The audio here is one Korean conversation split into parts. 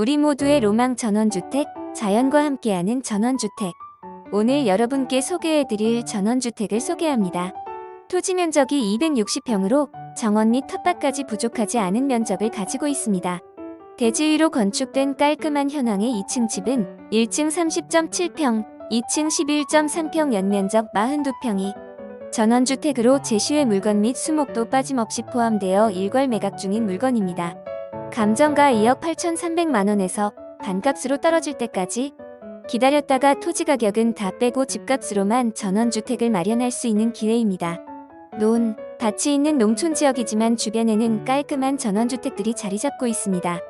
우리 모두의 로망 전원주택, 자연과 함께하는 전원주택. 오늘 여러분께 소개해드릴 전원주택을 소개합니다. 토지 면적이 260평으로 정원 및 텃밭까지 부족하지 않은 면적을 가지고 있습니다. 대지 위로 건축된 깔끔한 현황의 2층 집은 1층 30.7평, 2층 11.3평 연면적 42평이 전원주택으로 제시의 물건 및 수목도 빠짐없이 포함되어 일괄 매각 중인 물건입니다. 감정가 2억 8,300만 원에서 반값으로 떨어질 때까지 기다렸다가 토지 가격은 다 빼고 집값으로만 전원주택을 마련할 수 있는 기회입니다. 논, 밭이 있는 농촌 지역이지만 주변에는 깔끔한 전원주택들이 자리 잡고 있습니다.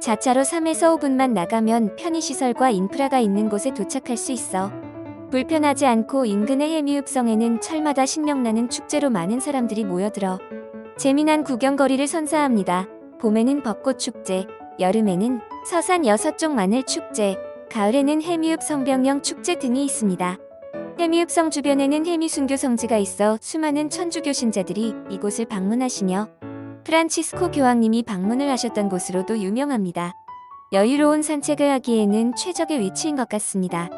자차로 3에서 5분만 나가면 편의시설과 인프라가 있는 곳에 도착할 수 있어 불편하지 않고 인근의 해미읍성에는 철마다 신명나는 축제로 많은 사람들이 모여들어 재미난 구경거리를 선사합니다. 봄에는 벚꽃 축제, 여름에는 서산 여섯 쪽 마늘 축제, 가을에는 해미읍 성병령 축제 등이 있습니다. 해미읍성 주변에는 해미순교 성지가 있어 수많은 천주교 신자들이 이곳을 방문하시며 프란치스코 교황님이 방문을 하셨던 곳으로도 유명합니다. 여유로운 산책을 하기에는 최적의 위치인 것 같습니다.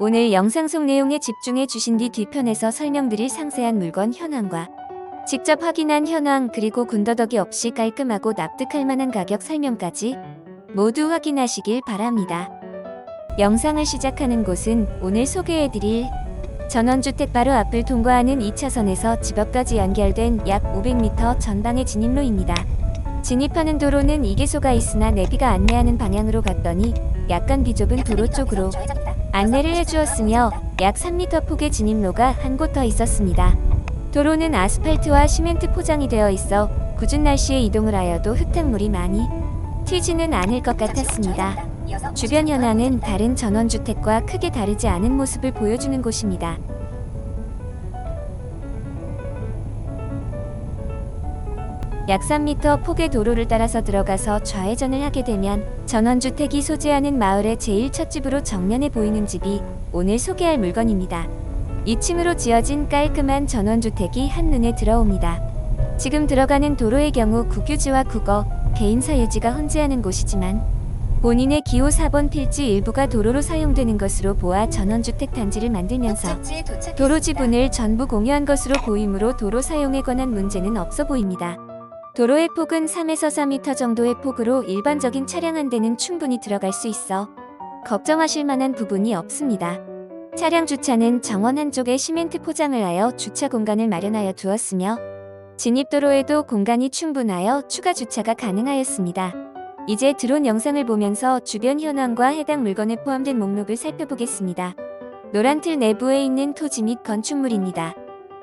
오늘 영상 속 내용에 집중해 주신 뒤 뒤편에서 설명드릴 상세한 물건 현황과 직접 확인한 현황 그리고 군더더기 없이 깔끔하고 납득할 만한 가격 설명까지 모두 확인하시길 바랍니다. 영상을 시작하는 곳은 오늘 소개해드릴 전원주택 바로 앞을 통과하는 2차선에서 집 앞까지 연결된 약 500m 전방의 진입로입니다. 진입하는 도로는 2개소가 있으나 내비가 안내하는 방향으로 갔더니 약간 비좁은 도로 쪽으로 안내를 해주었으며 약 3m 폭의 진입로가 한 곳 더 있었습니다. 도로는 아스팔트와 시멘트 포장이 되어 있어 궂은 날씨에 이동을 하여도 흙탕물이 많이 튀지는 않을 것 같았습니다. 주변 현황은 다른 전원주택과 크게 다르지 않은 모습을 보여주는 곳입니다. 약 3m 폭의 도로를 따라서 들어가서 좌회전을 하게 되면 전원주택이 소재하는 마을의 제일 첫 집으로 정면에 보이는 집이 오늘 소개할 물건입니다. 2층으로 지어진 깔끔한 전원주택이 한눈에 들어옵니다. 지금 들어가는 도로의 경우 국유지와 국어, 개인 사 유지가 혼재하는 곳이지만 본인의 기호 4번 필지 일부가 도로로 사용되는 것으로 보아 전원주택 단지를 만들면서 도로 지분을 전부 공유한 것으로 보이므로 도로 사용에 관한 문제는 없어 보입니다. 도로의 폭은 3에서 4m 정도의 폭으로 일반적인 차량 한 대는 충분히 들어갈 수 있어 걱정하실 만한 부분이 없습니다. 차량 주차는 정원 한쪽에 시멘트 포장을 하여 주차 공간을 마련하여 두었으며 진입도로에도 공간이 충분하여 추가 주차가 가능하였습니다. 이제 드론 영상을 보면서 주변 현황과 해당 물건에 포함된 목록을 살펴보겠습니다. 노란 틀 내부에 있는 토지 및 건축물입니다.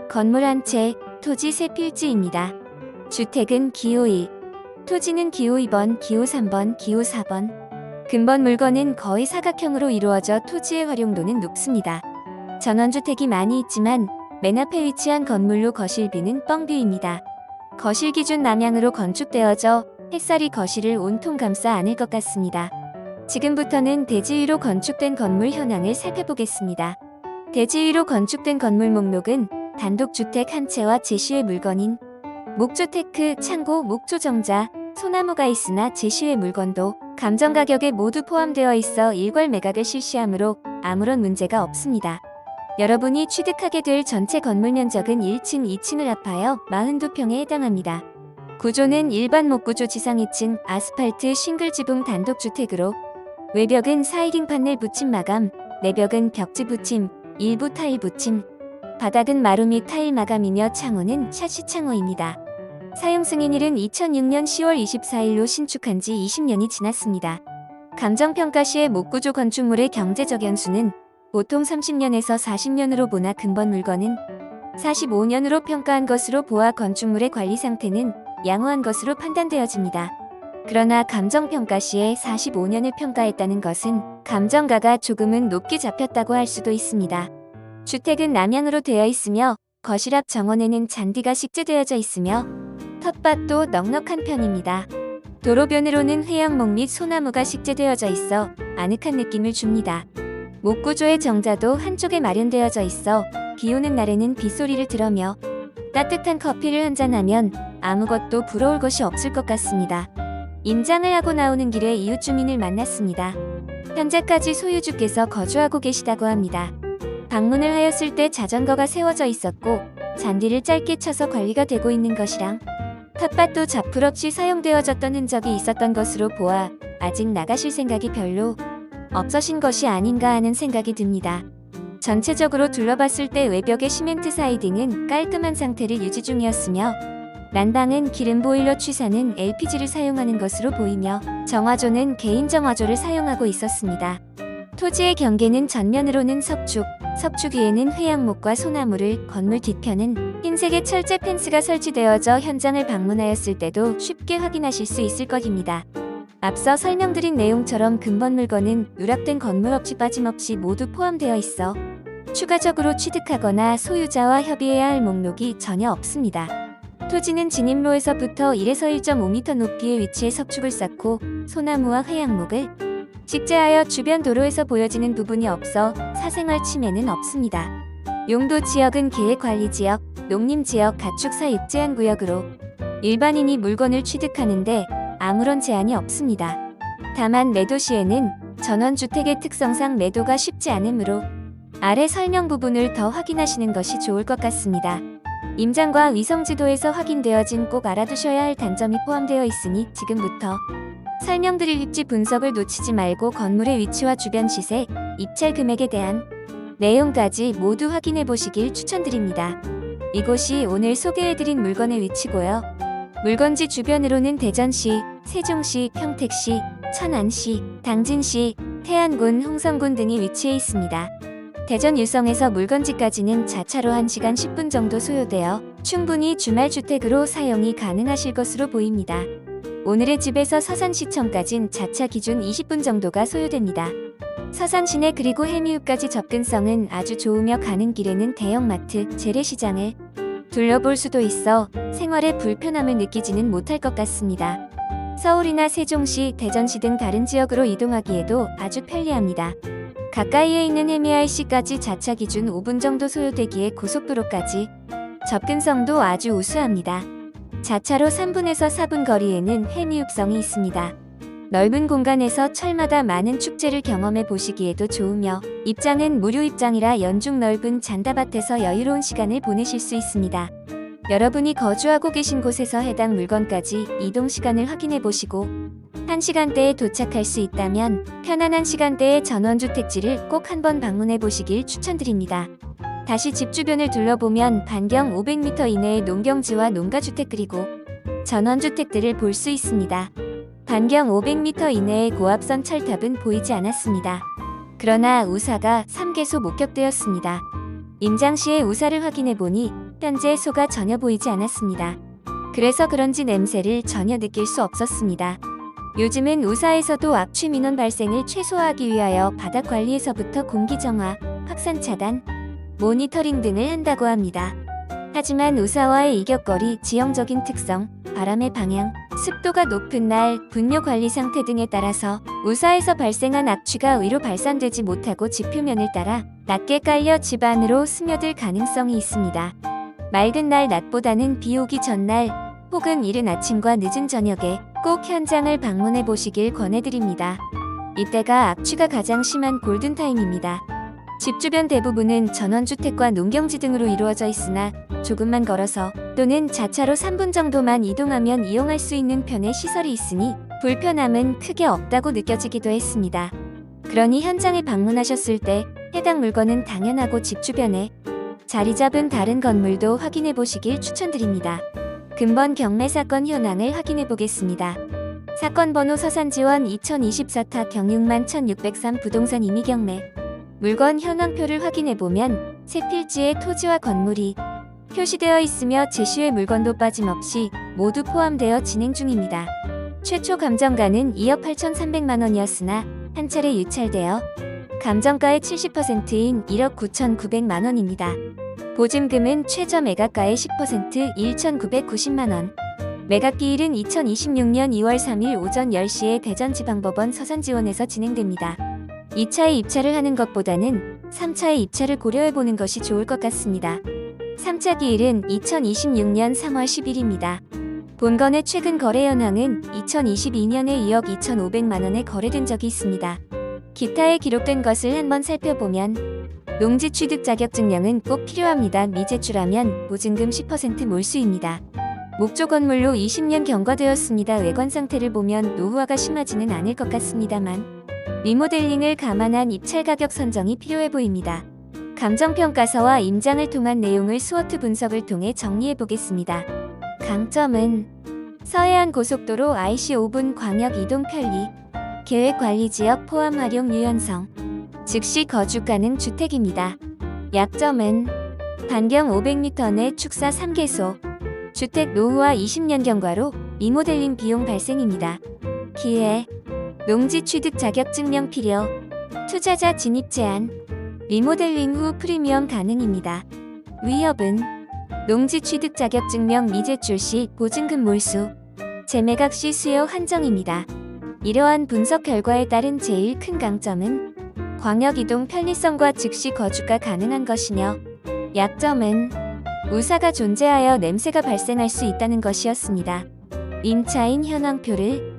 건물 한 채, 토지 세 필지입니다. 주택은 기호 1, 토지는 기호 2번, 기호 3번, 기호 4번. 근본 물건은 거의 사각형으로 이루어져 토지의 활용도는 높습니다. 전원주택이 많이 있지만 맨 앞에 위치한 건물로 거실비는 뻥뷰입니다. 거실 기준 남향으로 건축되어져 햇살이 거실을 온통 감싸 안을 것 같습니다. 지금부터는 대지 위로 건축된 건물 현황을 살펴보겠습니다. 대지 위로 건축된 건물 목록은 단독주택 한 채와 제시의 물건인 목조테크, 창고, 목조정자, 소나무가 있으나 제시의 물건도 감정 가격에 모두 포함되어 있어 일괄 매각을 실시하므로 아무런 문제가 없습니다. 여러분이 취득하게 될 전체 건물 면적은 1층, 2층을 합하여 42평에 해당합니다. 구조는 일반 목구조 지상 2층 아스팔트 싱글 지붕 단독주택으로 외벽은 4인딩 판넬 붙임 마감, 내벽은 벽지 붙임, 일부 타일 붙임, 바닥은 마루 및 타일 마감이며 창호는 샤시 창호입니다. 사용 승인일은 2006년 10월 24일로 신축한 지 20년이 지났습니다. 감정평가 시의 목구조 건축물의 경제적 연수는 보통 30년에서 40년으로 보나 근본 물건은 45년으로 평가한 것으로 보아 건축물의 관리 상태는 양호한 것으로 판단되어집니다. 그러나 감정평가 시에 45년을 평가했다는 것은 감정가가 조금은 높게 잡혔다고 할 수도 있습니다. 주택은 남향으로 되어 있으며 거실 앞 정원에는 잔디가 식재되어져 있으며 텃밭도 넉넉한 편입니다. 도로변으로는 회양목 및 소나무가 식재되어져 있어 아늑한 느낌을 줍니다. 목구조의 정자도 한쪽에 마련되어져 있어 비 오는 날에는 빗소리를 들으며 따뜻한 커피를 한잔하면 아무것도 부러울 것이 없을 것 같습니다. 임장을 하고 나오는 길에 이웃 주민을 만났습니다. 현재까지 소유주께서 거주하고 계시다고 합니다. 방문을 하였을 때 자전거가 세워져 있었고 잔디를 짧게 쳐서 관리가 되고 있는 것이랑 텃밭도 잡풀 없이 사용되어졌던 흔적이 있었던 것으로 보아 아직 나가실 생각이 별로 없으신 것이 아닌가 하는 생각이 듭니다. 전체적으로 둘러봤을 때 외벽의 시멘트 사이딩은 깔끔한 상태를 유지 중이었으며 난방은 기름 보일러 취사는 LPG를 사용하는 것으로 보이며 정화조는 개인 정화조를 사용하고 있었습니다. 토지의 경계는 전면으로는 석축, 석축 위에는 회양목과 소나무를 건물 뒤편은 흰색의 철제 펜스가 설치되어져 현장을 방문하였을 때도 쉽게 확인하실 수 있을 것입니다. 앞서 설명드린 내용처럼 근본 물건은 누락된 건물 없이 빠짐없이 모두 포함되어 있어 추가적으로 취득하거나 소유자와 협의해야 할 목록이 전혀 없습니다. 토지는 진입로에서부터 1에서 1.5m 높이의 위치에 석축을 쌓고 소나무와 회양목을 식재하여 주변 도로에서 보여지는 부분이 없어 사생활 침해는 없습니다. 용도 지역은 계획관리지역, 농림지역 가축사 육제한 구역으로 일반인이 물건을 취득하는데 아무런 제한이 없습니다. 다만 매도 시에는 전원주택의 특성상 매도가 쉽지 않으므로 아래 설명 부분을 더 확인하시는 것이 좋을 것 같습니다. 임장과 위성지도에서 확인되어진 꼭 알아두셔야 할 단점이 포함되어 있으니 지금부터 설명드릴 입지 분석을 놓치지 말고 건물의 위치와 주변 시세, 입찰 금액에 대한 내용까지 모두 확인해 보시길 추천드립니다. 이곳이 오늘 소개해드린 물건의 위치고요. 물건지 주변으로는 대전시, 세종시, 평택시, 천안시, 당진시, 태안군, 홍성군 등이 위치해 있습니다. 대전 유성에서 물건지까지는 자차로 1시간 10분 정도 소요되어 충분히 주말 주택으로 사용이 가능하실 것으로 보입니다. 오늘의 집에서 서산시청까진 자차 기준 20분 정도가 소요됩니다. 서산 시내 그리고 해미읍까지 접근성은 아주 좋으며 가는 길에는 대형마트, 재래시장을 둘러볼 수도 있어 생활에 불편함을 느끼지는 못할 것 같습니다. 서울이나 세종시, 대전시 등 다른 지역으로 이동하기에도 아주 편리합니다. 가까이에 있는 해미IC까지 자차 기준 5분 정도 소요되기에 고속도로까지 접근성도 아주 우수합니다. 자차로 3분에서 4분 거리에는 해미읍성이 있습니다. 넓은 공간에서 철마다 많은 축제를 경험해 보시기에도 좋으며 입장은 무료 입장이라 연중 넓은 잔다밭에서 여유로운 시간을 보내실 수 있습니다. 여러분이 거주하고 계신 곳에서 해당 물건까지 이동 시간을 확인해 보시고 한 시간대에 도착할 수 있다면 편안한 시간대에 전원주택지를 꼭 한번 방문해 보시길 추천드립니다. 다시 집 주변을 둘러보면 반경 500m 이내의 농경지와 농가주택 그리고 전원주택들을 볼 수 있습니다. 반경 500m 이내의 고압선 철탑은 보이지 않았습니다. 그러나 우사가 3개소 목격되었습니다. 임장시의 우사를 확인해 보니 현재 소가 전혀 보이지 않았습니다. 그래서 그런지 냄새를 전혀 느낄 수 없었습니다. 요즘은 우사에서도 악취 민원 발생을 최소화하기 위하여 바닥 관리에서부터 공기 정화, 확산 차단, 모니터링 등을 한다고 합니다. 하지만 우사와의 이격거리, 지형적인 특성, 바람의 방향, 습도가 높은 날, 분뇨 관리 상태 등에 따라서 우사에서 발생한 악취가 위로 발산되지 못하고 지표면을 따라 낮게 깔려 집 안으로 스며들 가능성이 있습니다. 맑은 날 낮보다는 비 오기 전날 혹은 이른 아침과 늦은 저녁에 꼭 현장을 방문해 보시길 권해드립니다. 이때가 악취가 가장 심한 골든타임입니다. 집 주변 대부분은 전원주택과 농경지 등으로 이루어져 있으나 조금만 걸어서 또는 자차로 3분 정도만 이동하면 이용할 수 있는 편의 시설이 있으니 불편함은 크게 없다고 느껴지기도 했습니다. 그러니 현장에 방문하셨을 때 해당 물건은 당연하고 집 주변에 자리 잡은 다른 건물도 확인해 보시길 추천드립니다. 근본 경매 사건 현황을 확인해 보겠습니다. 사건 번호 서산지원 2024타 경육만 1603 부동산 임의 경매 물건 현황표를 확인해 보면 세 필지의 토지와 건물이 표시되어 있으며 제시의 물건도 빠짐없이 모두 포함되어 진행 중입니다. 최초 감정가는 2억 8,300만 원이었으나 한 차례 유찰되어 감정가의 70%인 1억 9,900만 원입니다. 보증금은 최저 매각가의 10% 1,990만 원. 매각 기일은 2026년 2월 3일 오전 10시에 대전지방법원 서산지원에서 진행됩니다. 2차에 입찰을 하는 것보다는 3차에 입찰을 고려해보는 것이 좋을 것 같습니다. 3차 기일은 2026년 3월 10일입니다. 본건의 최근 거래 현황은 2022년에 2억 2,500만 원에 거래된 적이 있습니다. 기타에 기록된 것을 한번 살펴보면 농지 취득 자격증명은 꼭 필요합니다. 미제출하면 보증금 10% 몰수입니다. 목조 건물로 20년 경과되었습니다. 외관 상태를 보면 노후화가 심하지는 않을 것 같습니다만 리모델링을 감안한 입찰 가격 선정이 필요해 보입니다. 감정평가서와 임장을 통한 내용을 스워트 분석을 통해 정리해 보겠습니다. 강점은 서해안 고속도로 IC 5분 광역 이동 편리, 계획 관리 지역 포함 활용 유연성, 즉시 거주 가능 주택입니다. 약점은 반경 500m 내 축사 3개소, 주택 노후화 20년 경과로 리모델링 비용 발생입니다. 기회, 농지 취득 자격 증명 필요, 투자자 진입 제한, 리모델링 후 프리미엄 가능입니다. 위협은 농지 취득 자격 증명 미제 출 시 보증금 몰수, 재매각 시 수요 한정입니다. 이러한 분석 결과에 따른 제일 큰 강점은 광역 이동 편리성과 즉시 거주가 가능한 것이며 약점은 우사가 존재하여 냄새가 발생할 수 있다는 것이었습니다. 임차인 현황표를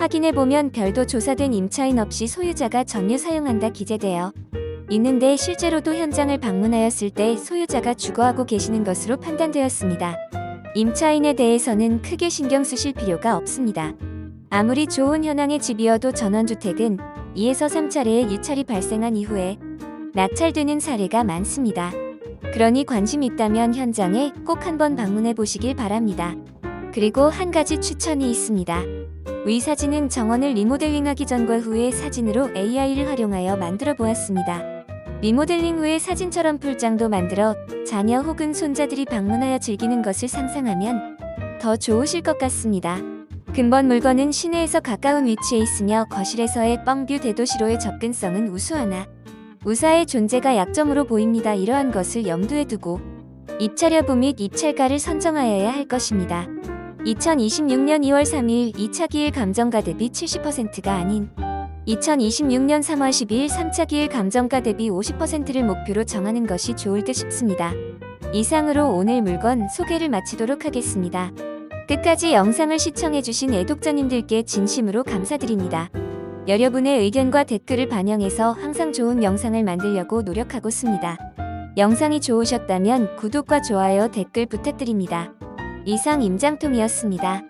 확인해 보면 별도 조사된 임차인 없이 소유자가 전유 사용한다 기재되어 있는데 실제로도 현장을 방문하였을 때 소유자가 주거하고 계시는 것으로 판단되었습니다. 임차인에 대해서는 크게 신경 쓰실 필요가 없습니다. 아무리 좋은 현황의 집이어도 전원주택은 2에서 3차례의 유찰이 발생한 이후에 낙찰되는 사례가 많습니다. 그러니 관심 있다면 현장에 꼭 한번 방문해 보시길 바랍니다. 그리고 한 가지 추천이 있습니다. 위 사진은 정원을 리모델링하기 전과 후의 사진으로 AI를 활용하여 만들어 보았습니다. 리모델링 후에 사진처럼 풀장도 만들어 자녀 혹은 손자들이 방문하여 즐기는 것을 상상하면 더 좋으실 것 같습니다. 근본 물건은 시내에서 가까운 위치에 있으며 거실에서의 뻥뷰 대도시로의 접근성은 우수하나 우사의 존재가 약점으로 보입니다. 이러한 것을 염두에 두고 입찰 여부 및 입찰가를 선정하여야 할 것입니다. 2026년 2월 3일 2차 기일 감정가 대비 70%가 아닌 2026년 3월 10일 3차 기일 감정가 대비 50%를 목표로 정하는 것이 좋을 듯 싶습니다. 이상으로 오늘 물건 소개를 마치도록 하겠습니다. 끝까지 영상을 시청해주신 애독자님들께 진심으로 감사드립니다. 여러분의 의견과 댓글을 반영해서 항상 좋은 영상을 만들려고 노력하고 있습니다. 영상이 좋으셨다면 구독과 좋아요, 댓글 부탁드립니다. 이상 임장통이었습니다.